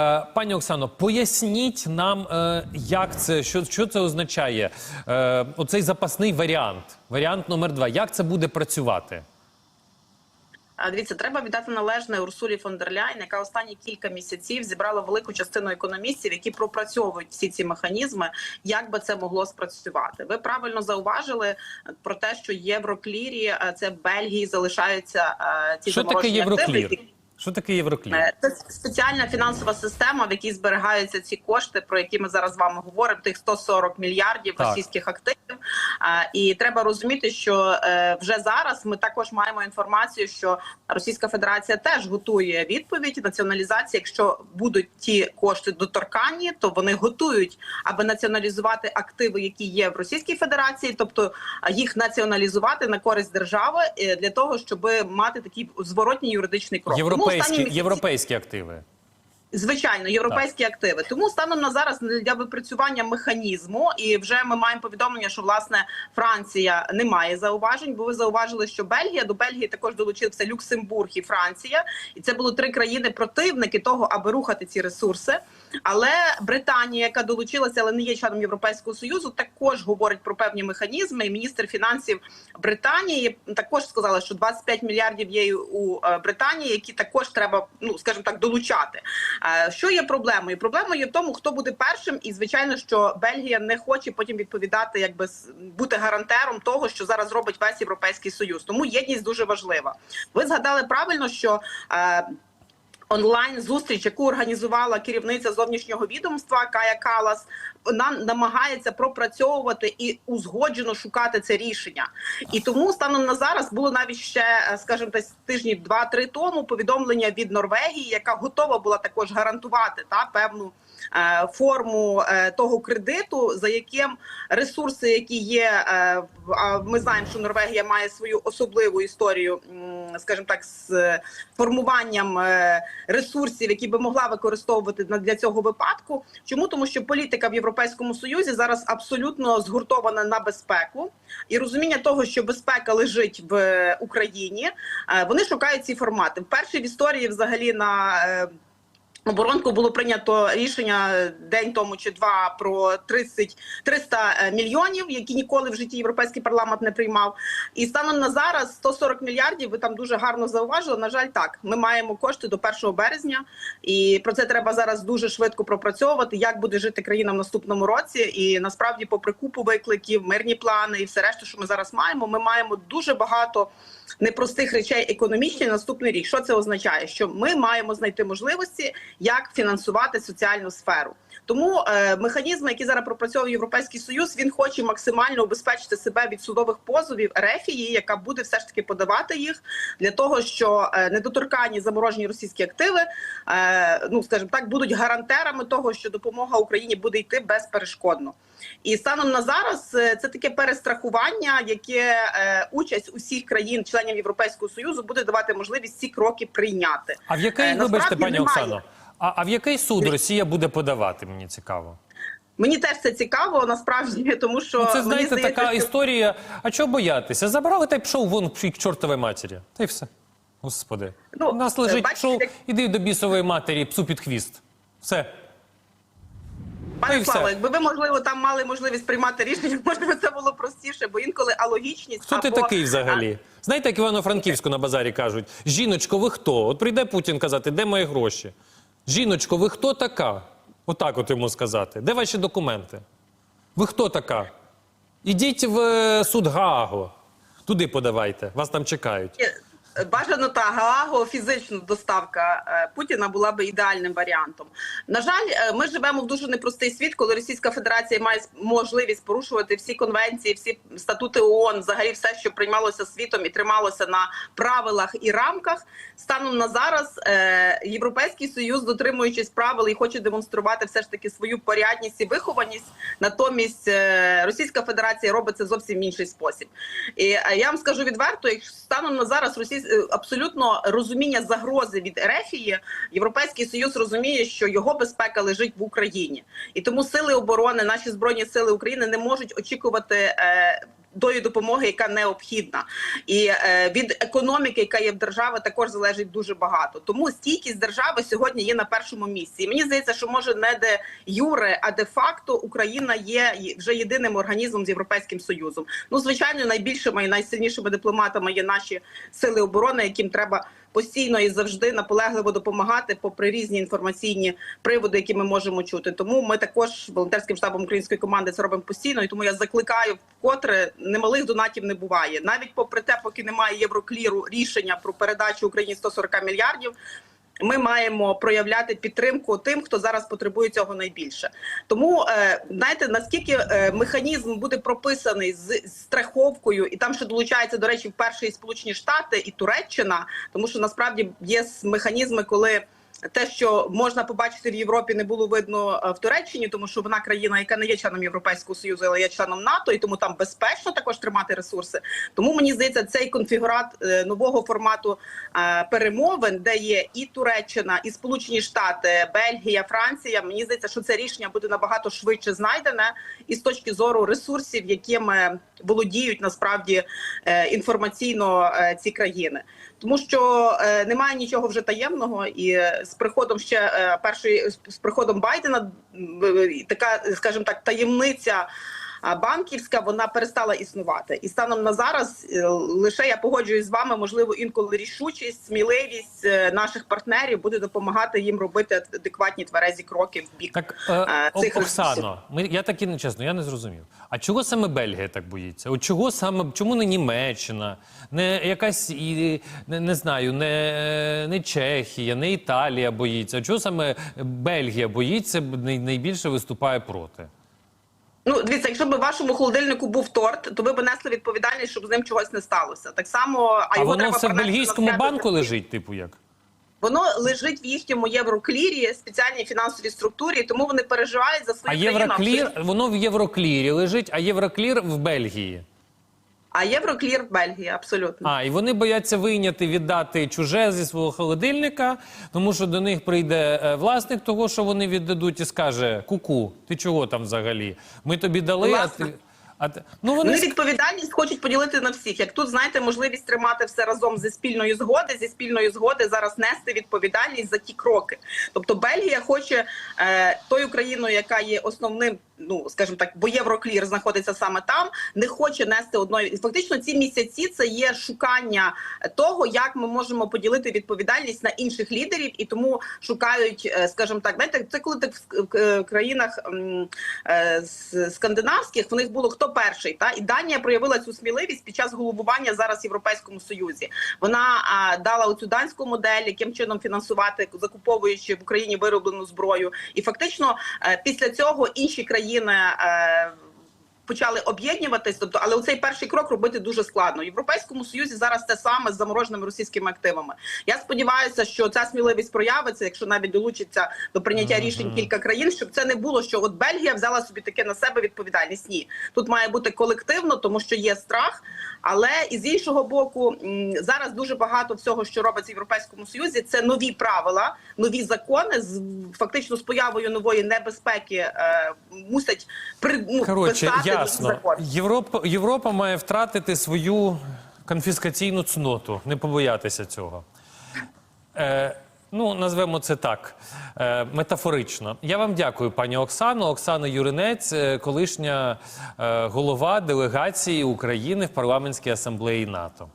Е, Пані Оксано, поясніть нам, е, як це, що, що це означає? Е, Оцей запасний варіант, варіант номер два. Як це буде працювати? Дивіться, треба віддати належне Урсулі фон дер Ляйн, яка останні кілька місяців зібрала велику частину економістів, які пропрацьовують всі ці механізми, як би це могло спрацювати. Ви правильно зауважили про те, що євроклірі це Бельгії залишаються ці Що таке активи, Євроклір? які- Що таке Євроклір? Е, Це спеціальна фінансова система, в якій зберігаються ці кошти, про які ми зараз з вами говоримо. Тих 140 мільярдів Так. російських активів. І треба розуміти, що е, вже зараз ми також маємо інформацію, що Російська Федерація теж готує відповідь націоналізації. Якщо будуть ті кошти доторканні, то вони готують, аби націоналізувати активи, які є в Російській Федерації, тобто їх націоналізувати на користь держави е, для того, щоб мати такий зворотній юридичний крок. Європейські, місяці- європейські активи. Звичайно, європейські активи. Тому станом на зараз для випрацювання механізму, і вже ми маємо повідомлення, що власне Франція не має зауважень. Бо ви зауважили, що Бельгія до Бельгії також долучився Люксембург і Франція, і це було три країни-противники того, аби рухати ці ресурси. Але Британія, яка долучилася, але не є членом Європейського союзу, також говорить про певні механізми. І міністр фінансів Британії також сказала, що 25 мільярдів є у е, Британії, які також треба, ну скажімо так, долучати. Е, Що є проблемою? Проблемою є в тому, хто буде першим, і звичайно, що Бельгія не хоче потім відповідати, якби бути гарантером того, що зараз робить весь європейський союз. Тому єдність дуже важлива. Ви згадали правильно, що. Онлайн зустріч, яку організувала керівниця зовнішнього відомства Кая Калас, вона намагається пропрацьовувати і узгоджено шукати це рішення. І тому станом на зараз було навіть ще, е, скажімо, десь тижнів два-три тому повідомлення від Норвегії, яка готова була також гарантувати та певну е, форму е, того кредиту, за яким ресурси, які є, е, ми знаємо, що Норвегія має свою особливу історію, скажімо так, з е, формуванням е, ресурсів, які би могла використовувати на- для цього випадку. Чому тому, що політика в Європейському Союзі зараз абсолютно згуртована на безпеку і розуміння того, що безпека лежить в е, Україні. е, Вони шукають ці формати. Вперше в історії, взагалі, на е, Оборонку було прийнято рішення день тому чи два про 30 300 мільйонів, які ніколи в житті європейський парламент не приймав. І станом на зараз 140 мільярдів. Ви там дуже гарно зауважили. На жаль, так ми маємо кошти до 1 березня, і про це треба зараз дуже швидко пропрацьовувати. Як буде жити країна в наступному році? І насправді, попри купу викликів, мирні плани і все решта, що ми зараз маємо, ми маємо дуже багато непростих речей економічні наступний рік. Що це означає? Що ми маємо знайти можливості, як фінансувати соціальну сферу. Тому е, механізми, які зараз пропрацьовує Європейський Союз, він хоче максимально убезпечити себе від судових позовів рефії, яка буде все ж таки подавати їх для того, що е, недоторканні заморожені російські активи, е, ну скажімо так, будуть гарантерами того, що допомога Україні буде йти безперешкодно. І станом на зараз е, це таке перестрахування, яке е, участь усіх країн-членів Європейського союзу буде давати можливість ці кроки прийняти. А в який, Е, вибачте, пані. Оксано, а, а в який суд Росія буде подавати? Мені цікаво. Мені теж це цікаво, насправді, тому що Ну, це мені знаєте, здається, така що- історія. А чого боятися? Забрали та й пішов вон к чортовій матері. Та й все. Господи. Ну, У нас лежить бачите, пішов, як- іди до бісової матері, псу під хвіст. Все. Пане все. Якби ви можливо там мали можливість приймати рішення, можливо, це було простіше, бо інколи алогічність Хто ти такий взагалі? Знаєте, як Івано-Франківську на базарі кажуть: жіночко, ви хто? От прийде Путін казати, де мої гроші? Жіночко, ви хто така? Отак от йому сказати. Де ваші документи? Ви хто така? Ідіть в е, суд Гааго. Туди подавайте, вас там чекають. Бажано та Гааго фізична доставка е, Путіна була би ідеальним варіантом. На жаль, е, ми живемо в дуже непростий світ, коли Російська Федерація має можливість порушувати всі конвенції, всі статути ООН, взагалі все, що приймалося світом і трималося на правилах і рамках. Станом на зараз е, Європейський Союз, дотримуючись правил і хоче демонструвати все ж таки свою порядність і вихованість. Натомість Російська Федерація робить це зовсім інший спосіб. І я вам скажу відверто, якщо станом на зараз Російсь... е, абсолютно розуміння загрози від Ерефії, Європейський Союз розуміє, що його безпека лежить в Україні, і тому сили оборони, наші збройні сили України не можуть очікувати. Е, тої допомоги, яка необхідна, і е, від економіки, яка є в держави, також залежить дуже багато. Тому стійкість держави сьогодні є на першому місці. І мені здається, що може не де юре, а де факто Україна є вже єдиним організмом з європейським союзом. Ну звичайно, найбільшими і найсильнішими дипломатами є наші сили оборони, яким треба постійно і завжди наполегливо допомагати, попри різні інформаційні приводи, які ми можемо чути. Тому ми також волонтерським штабом української команди це робимо постійно. І тому я закликаю вкотре немалих донатів не буває. Навіть попри те, поки немає єврокліру рішення про передачу Україні 140 мільярдів. Ми маємо проявляти підтримку тим, хто зараз потребує цього найбільше. Тому е, знаєте, наскільки е, механізм буде прописаний з страховкою, і там ще долучається до речі, вперше і Сполучені Штати і Туреччина, тому що насправді є механізми, коли. Те, що можна побачити в Європі, не було видно е, в Туреччині, тому що вона країна, яка не є членом Європейського союзу, але є членом НАТО, і тому там безпечно також тримати ресурси. Тому мені здається, цей конфігурат е, нового формату е, перемовин, де є і Туреччина, і Сполучені Штати, Бельгія, Франція. Мені здається, що це рішення буде набагато швидше знайдене, і з точки зору ресурсів, якими володіють насправді інформаційно ці країни, тому що немає нічого вже таємного, і з приходом ще е, першої з- приходом Байдена е, така, скажімо так, таємниця. А, Банківська вона перестала існувати, і станом на зараз е, лише я погоджуюсь з вами. Можливо, інколи рішучість, сміливість е, наших партнерів буде допомагати їм робити адекватні тверезі кроки в бік Так, е, е, цих. Оксано, ми, я так і не чесно, я не зрозумів. А чого саме Бельгія так боїться? От чого саме, чому не Німеччина, не якась, і, не, не знаю, не, не Чехія, не Італія боїться? Чого саме Бельгія боїться, найбільше виступає проти? Ну, дивіться, якщо б в вашому холодильнику був торт, то ви б несли відповідальність, щоб з ним чогось не сталося. Так само, а, А, його воно треба все в принести бельгійському на банку лежить, типу як? Воно лежить в їхньому євроклірі, спеціальній фінансовій структурі, тому вони переживають за А свою країну. Євроклір, воно в Євроклірі лежить, а Євроклір в Бельгії. А євроклір в Бельгії, абсолютно. А, і вони бояться вийняти, віддати чуже зі свого холодильника, тому що до них прийде е, власник того, що вони віддадуть, і скаже: Ку-ку, ти чого там взагалі? Ми тобі дали, а ти. А ти... Ну, вони Вони відповідальність хочуть поділити на всіх. Як тут знаєте, можливість тримати все разом зі спільної згоди, зі спільної згоди зараз нести відповідальність за ті кроки. Тобто Бельгія хоче е, тою країною, яка є основним, ну скажімо так, бо Євроклір знаходиться саме там, не хоче нести одної. Фактично, ці місяці це є шукання того, як ми можемо поділити відповідальність на інших лідерів, і тому шукають, е, скажімо так, знаєте, це коли так в е, країнах е, скандинавських в них було хто перший, та і Данія проявила цю сміливість під час головування зараз в Європейському Союзі. Вона а, дала оцю данську модель, яким чином фінансувати, закуповуючи в Україні вироблену зброю, і фактично після цього інші країни. Е, Почали об'єднуватись, тобто, але цей перший крок робити дуже складно. В Європейському Союзі зараз те саме з замороженими російськими активами. Я сподіваюся, що ця сміливість проявиться, якщо навіть долучиться до прийняття рішень кілька країн, щоб це не було, що от Бельгія взяла собі таке на себе відповідальність. Ні, тут має бути колективно, тому що є страх. Але і з іншого боку, зараз дуже багато всього, що робиться в європейському союзі, це нові правила, нові закони з фактично з появою нової небезпеки е, мусять при ну, писати нові ясно. Європа, Європа має втратити свою конфіскаційну цноту, не побоятися цього. Е, ну, назвемо це так, е, метафорично. Я вам дякую, пані Оксано. Оксана Юринець, е, колишня е, голова делегації України в парламентській асамблеї НАТО.